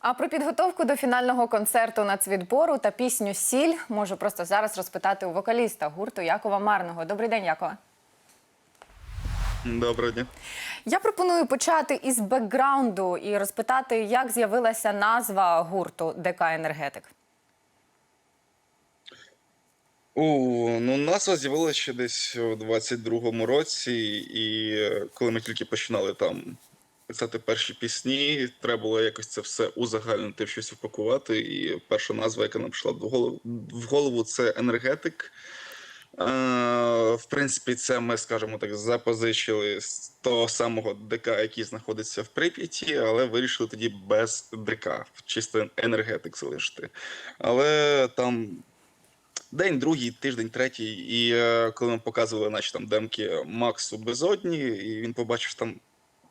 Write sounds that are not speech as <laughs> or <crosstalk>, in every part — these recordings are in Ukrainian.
А про підготовку до фінального концерту нацвідбору та пісню Сіль можу просто зараз розпитати у вокаліста гурту Якова Марного. Добрий день, Якова. Доброго дня. Я пропоную почати із бекграунду і розпитати, як з'явилася назва гурту ДК Енергетик. У, ну, назва з'явилася ще десь у 22-му році, і е, коли ми тільки починали там писати перші пісні, треба було якось це все узагальнити, щось упакувати. І перша назва, яка нам прийшла в голову, в голову це енергетик. Е, в принципі, це ми, скажімо так, запозичили з того самого ДК, який знаходиться в Прип'яті, але вирішили тоді без ДК, чисто енергетик залишити. Але там День, другий, тиждень, третій, і е, коли ми показували наші там демки Максу Безодні, і він побачив там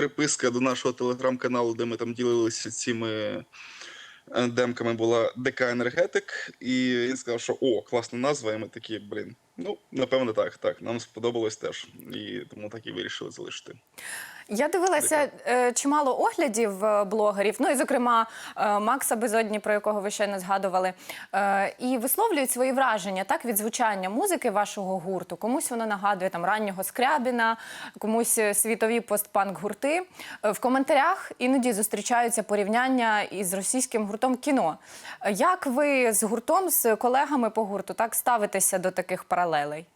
приписка до нашого телеграм-каналу, де ми там ділилися цими е, демками, була ДК Енергетик, і він сказав, що о, класна назва, і ми такі, блін. Ну, напевно, так, так. Нам сподобалось теж. І тому так і вирішили залишити. Я дивилася е, чимало оглядів е, блогерів, ну і зокрема е, Макса Безодні, про якого ви щойно згадували, е, і висловлюють свої враження так від звучання музики вашого гурту. Комусь воно нагадує там раннього Скрябіна, комусь е, світові постпанк гурти. Е, в коментарях іноді зустрічаються порівняння із російським гуртом кіно. Е, Як ви з гуртом, з колегами по гурту, так ставитеся до таких паралелей?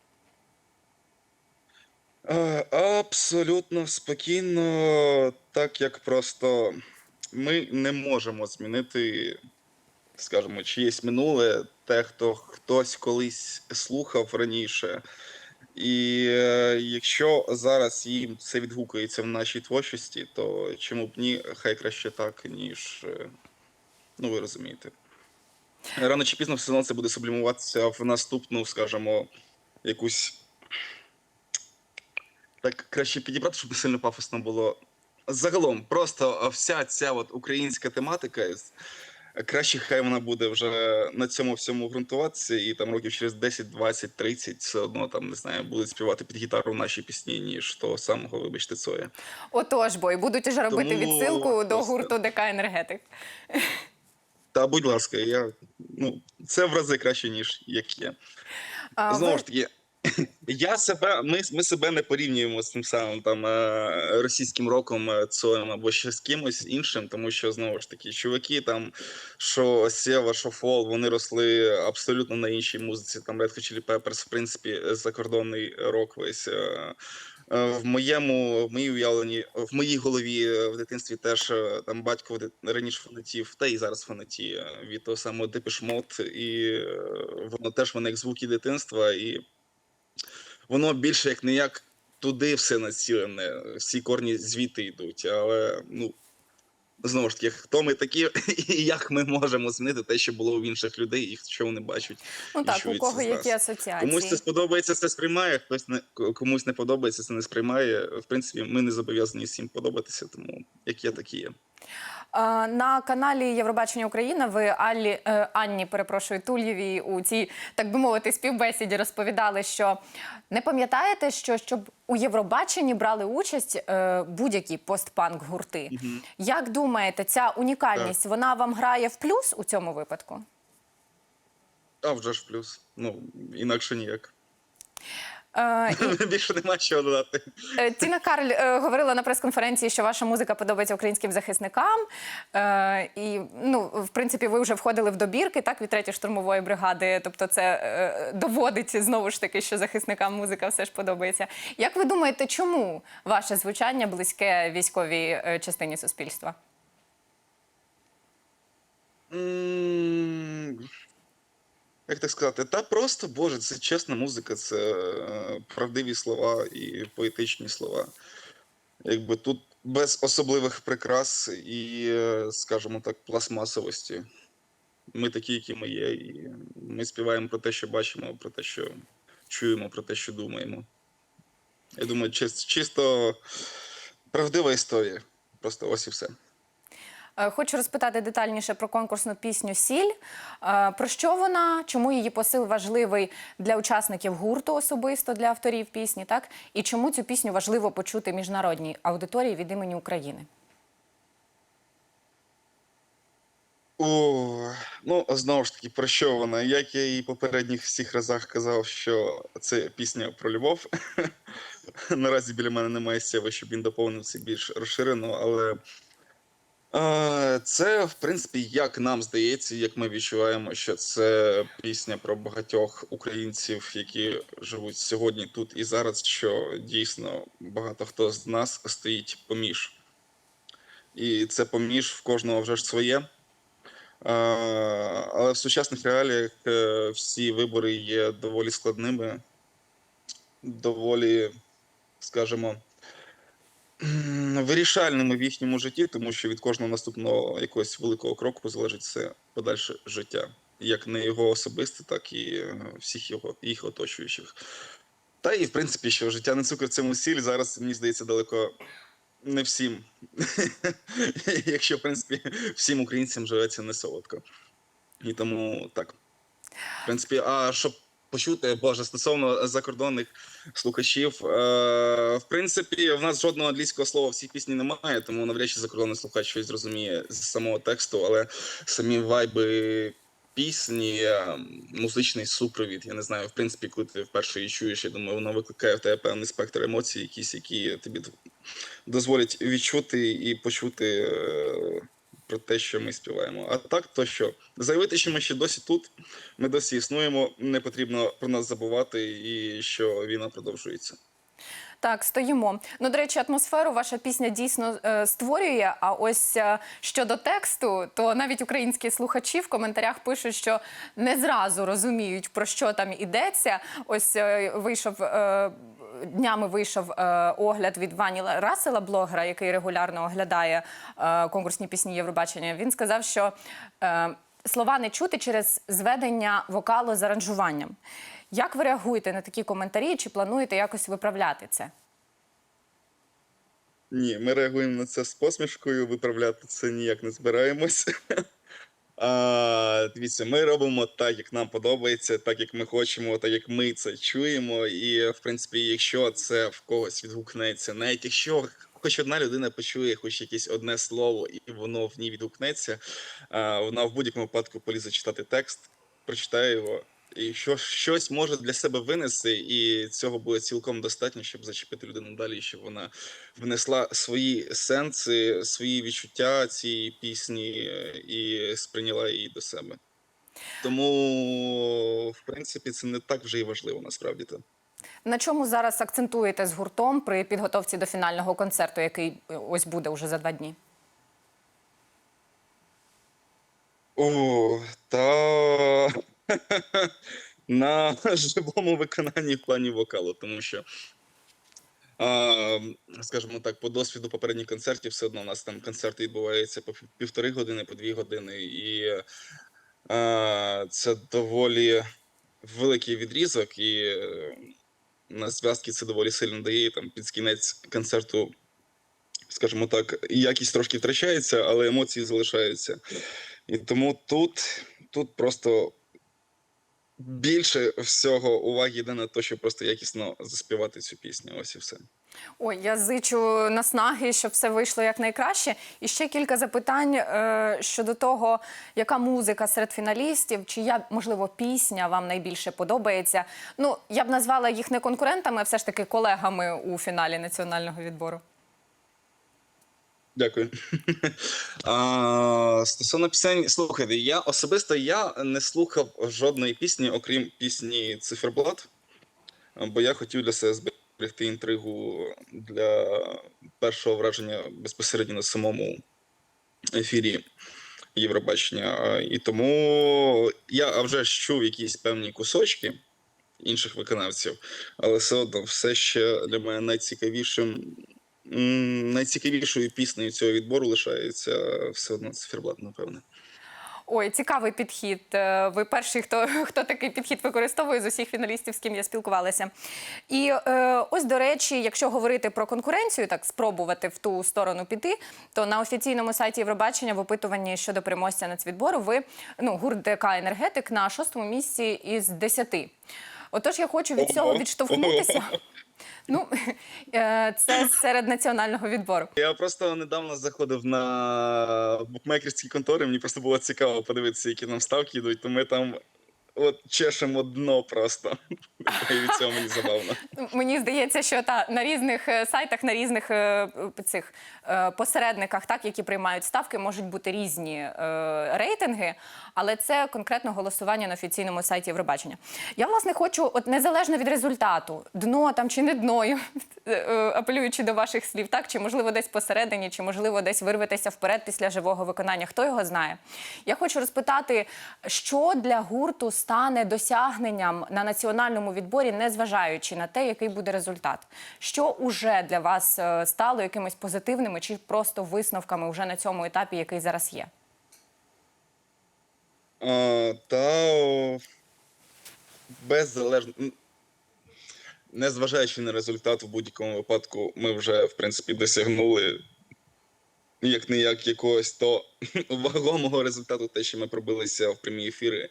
Е, Абсолютно спокійно, так як просто ми не можемо змінити, скажімо, чиєсь минуле, те, хто хтось колись слухав раніше. І е, якщо зараз їм це відгукується в нашій творчості, то чому б ні, хай краще так, ніж. е, Ну, ви розумієте. Рано чи пізно все одно це буде сублімуватися в наступну, скажімо, якусь так краще підібрати, щоб сильно пафосно було. Загалом, просто вся ця от українська тематика, краще хай вона буде вже на цьому всьому ґрунтуватися, і там років через 10, 20, 30 все одно там не знаю, будуть співати під гітару наші пісні, ніж того самого, вибачте, Цоя. Отож, бо і будуть уже робити Тому відсилку до гурту ДК Енергетик. Та будь ласка, я ну це в рази краще, ніж як є. А, Знову ви- ж таки, я себе, ми, ми себе не порівнюємо з тим самим там е, російським роком е, Цоєм або ще з кимось іншим, тому що знову ж таки, чуваки, там що Сєва, що Фол, вони росли абсолютно на іншій музиці. Там Red Hot Chili Peppers, в принципі, закордонний рок весь. е, В моєму, в моїй уявленні, в моїй голові в дитинстві теж там батько раніше фанатів, та і зараз фанатіє від того самого Mode, і воно теж воно як звуки дитинства, і воно більше як не як туди все націлене, всі корні звідти йдуть. Але ну знову ж таки, хто ми такі, <laughs> і як ми можемо змінити те, що було в інших людей, і що вони бачать. Ну так, у кого які асоціації? Комусь це сподобається, це сприймає, хтось не комусь не подобається, це не сприймає. В принципі, ми не зобов'язані всім подобатися, тому як є, так і є. А, На каналі Євробачення Україна ви Аллі е, Анні, перепрошую, Тульєвій у цій, так би мовити, співбесіді розповідали, що не пам'ятаєте, що щоб у Євробаченні брали участь е, будь-які постпанк гурти. Як думаєте, ця унікальність вона вам грає в плюс у цьому випадку? А вже ж плюс. Ну інакше ніяк. Е, <laughs> Більше нема чого додати. Е, Тіна Карль е, говорила на прес-конференції, що ваша музика подобається українським захисникам. І, ну, в принципі, ви вже входили в добірки так, від 3 штурмової бригади. Тобто, це доводить знову ж таки, що захисникам музика все ж подобається. Як ви думаєте, чому ваше звучання близьке військовій частині суспільства? Як так сказати? Та просто, Боже, це чесна музика, це е, правдиві слова і поетичні слова. Якби тут без особливих прикрас і, е, скажімо так, пластмасовості. Ми такі, які ми є, і ми співаємо про те, що бачимо, про те, що чуємо, про те, що думаємо. Я думаю, чисто правдива історія. Просто ось і все. Е, Хочу розпитати детальніше про конкурсну пісню Сіль. Е, Про що вона? Чому її посил важливий для учасників гурту особисто для авторів пісні? Так і чому цю пісню важливо почути міжнародній аудиторії від імені України? О, ну, знову ж таки, про що вона? Як я і попередніх всіх разах казав, що це пісня про любов. <laughs> Наразі біля мене немає сєва, щоб він доповнив це більш розширено, але це, в принципі, як нам здається, як ми відчуваємо, що це пісня про багатьох українців, які живуть сьогодні тут і зараз, що дійсно багато хто з нас стоїть поміж. І це поміж в кожного вже ж своє. Е, Але в сучасних реаліях е, всі вибори є доволі складними, доволі, скажімо, вирішальними в їхньому житті, тому що від кожного наступного якогось великого кроку залежить все подальше життя, як не його особисте, так і е, всіх його їх оточуючих. Та і в принципі, що життя не цукор цьому сіль зараз мені здається далеко не всім. <laughs> Якщо, в принципі, всім українцям живеться не солодко. І тому так. В принципі, а щоб почути, боже, стосовно закордонних слухачів, е, в принципі, в нас жодного англійського слова в цій пісні немає, тому навряд чи закордонний слухач щось зрозуміє з самого тексту, але самі вайби пісні, е, музичний супровід. Я не знаю, в принципі, коли ти вперше її чуєш, я думаю, воно викликає в тебе певний спектр емоцій, якісь, які тобі дозволять відчути і почути е, про те, що ми співаємо. А так, то що заявити, що ми ще досі тут, ми досі існуємо, не потрібно про нас забувати, і що війна продовжується. Так, стоїмо. Ну, до речі, атмосферу ваша пісня дійсно е, створює. А ось е, щодо тексту, то навіть українські слухачі в коментарях пишуть, що не зразу розуміють, про що там йдеться. Ось е, вийшов. Е, Днями вийшов е, огляд від Вані Ла- Расела, блогера, який регулярно оглядає е, конкурсні пісні Євробачення. Він сказав, що е, слова не чути через зведення вокалу з аранжуванням. Як ви реагуєте на такі коментарі? Чи плануєте якось виправляти це? Ні, ми реагуємо на це з посмішкою, виправляти це ніяк не збираємось. <laughs> А, дивіться, ми робимо так, як нам подобається, так як ми хочемо, так як ми це чуємо. І, в принципі, якщо це в когось відгукнеться, навіть якщо хоч одна людина почує хоч якесь одне слово, і воно в ній відгукнеться, а, вона в будь-якому випадку полізе читати текст, прочитає його. І що щось може для себе винести, і цього буде цілком достатньо, щоб зачепити людину далі, щоб вона внесла свої сенси, свої відчуття цієї пісні е, і сприйняла її до себе. Тому, в принципі, це не так вже і важливо насправді. то. На чому зараз акцентуєте з гуртом при підготовці до фінального концерту, який е, ось буде уже за два дні? О, та <laughs> на живому виконанні в плані вокалу, тому що, скажімо так, по досвіду попередніх концертів, все одно у нас там концерти відбуваються по півтори години, по дві години, і а, це доволі великий відрізок, і е, на зв'язки це доволі сильно дає. Там під кінець концерту, скажімо так, якість трошки втрачається, але емоції залишаються. І тому тут, тут просто більше всього уваги йде на те, щоб просто якісно заспівати цю пісню. Ось і все. Ой, я зичу наснаги, щоб все вийшло якнайкраще. І ще кілька запитань е, щодо того, яка музика серед фіналістів, чия, можливо, пісня вам найбільше подобається. Ну, я б назвала їх не конкурентами, а все ж таки колегами у фіналі національного відбору. Дякую. <laughs> А, стосовно пісень, слухайте, я особисто я не слухав жодної пісні, окрім пісні Циферблат, бо я хотів для себе зберегти інтригу для першого враження безпосередньо на самому ефірі Євробачення. І тому я вже чув якісь певні кусочки інших виконавців, але все одно все ще для мене найцікавішим Найцікавішою піснею цього відбору лишається все одно циферблат, напевне. Ой, цікавий підхід. Е, Ви перший, хто, <laughs> хто такий підхід використовує з усіх фіналістів, з ким я спілкувалася. І е, ось, до речі, якщо говорити про конкуренцію, так спробувати в ту сторону піти, то на офіційному сайті Євробачення в опитуванні щодо переможця нацвідбору ви ну, гурт ДК енергетик на шостому місці із десяти. Отож, я хочу від цього Ого. відштовхнутися. <laughs> Ну, <laughs> е, це серед національного відбору. Я просто недавно заходив на букмекерські контори, мені просто було цікаво подивитися, які нам ставки йдуть, то ми там от чешемо дно просто. <laughs> І від цього мені забавно. Мені здається, що та на різних е, сайтах, на різних е, цих е, посередниках, так які приймають ставки, можуть бути різні рейтинги, але це конкретно голосування на офіційному сайті Євробачення. Я власне хочу, от незалежно від результату, дно там чи не дно, апелюючи до ваших слів, так чи можливо десь посередині, чи можливо десь вирветеся вперед після живого виконання. Хто його знає? Я хочу розпитати, що для гурту стане досягненням на національному відборі, незважаючи на те, який буде результат. Що уже для вас е, стало якимись позитивними чи просто висновками вже на цьому етапі, який зараз є? А, та беззалежно. Незважаючи на результат, в будь-якому випадку ми вже, в принципі, досягнули як не як якогось то <laughs> вагомого результату, те, що ми пробилися в прямі ефіри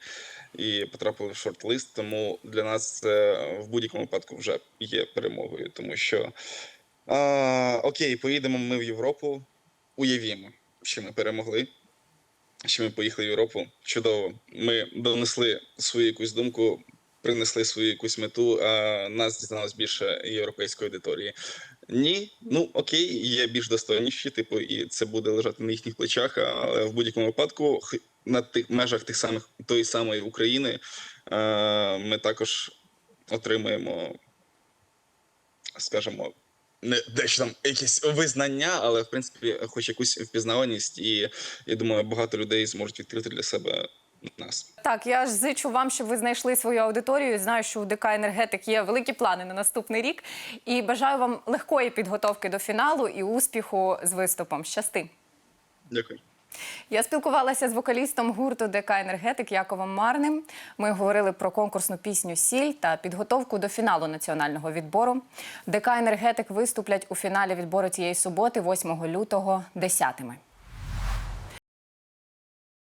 і потрапили в шорт-лист. Тому для нас це в будь-якому випадку вже є перемогою, тому що а, окей, поїдемо ми в Європу, уявімо, що ми перемогли що ми поїхали в Європу. Чудово. Ми донесли свою якусь думку, принесли свою якусь мету, а нас дізналось більше європейської аудиторії. Ні, ну окей, є більш достойніші, типу, і це буде лежати на їхніх плечах. Але в будь-якому випадку, на тих межах тих самих тої самої України, е, ми також отримаємо, скажімо, не дещо там якесь визнання, але в принципі, хоч якусь впізнаваність, і я думаю, багато людей зможуть відкрити для себе нас. Так, я ж зичу вам, щоб ви знайшли свою аудиторію. Знаю, що у ДК енергетик є великі плани на наступний рік. І бажаю вам легкої підготовки до фіналу і успіху з виступом. Щасти! Дякую. Я спілкувалася з вокалістом гурту ДК Енергетик Яковом Марним. Ми говорили про конкурсну пісню Сіль та підготовку до фіналу національного відбору. ДК Енергетик виступлять у фіналі відбору цієї суботи, 8 лютого, 10-ми.